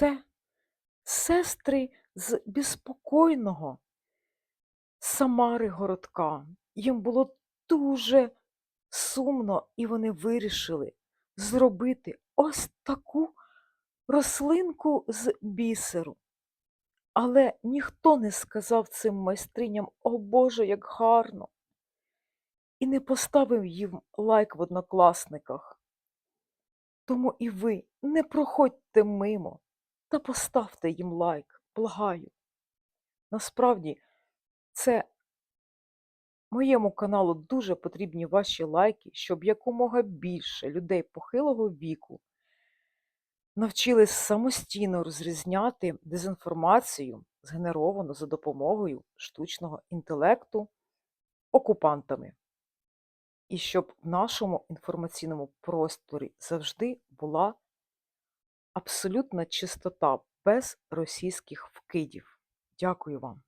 Це сестри з безпокійного Самари городка. Їм було дуже сумно, і вони вирішили зробити ось таку рослинку з бісеру. Але ніхто не сказав цим майстриням, о Боже, як гарно! І не поставив їм лайк в однокласниках. Тому і ви не проходьте мимо та поставте їм лайк, благаю. Насправді, це моєму каналу дуже потрібні ваші лайки, щоб якомога більше людей похилого віку навчились самостійно розрізняти дезінформацію, згенеровану за допомогою штучного інтелекту окупантами. І щоб в нашому інформаційному просторі завжди була абсолютна чистота без російських вкидів. Дякую вам.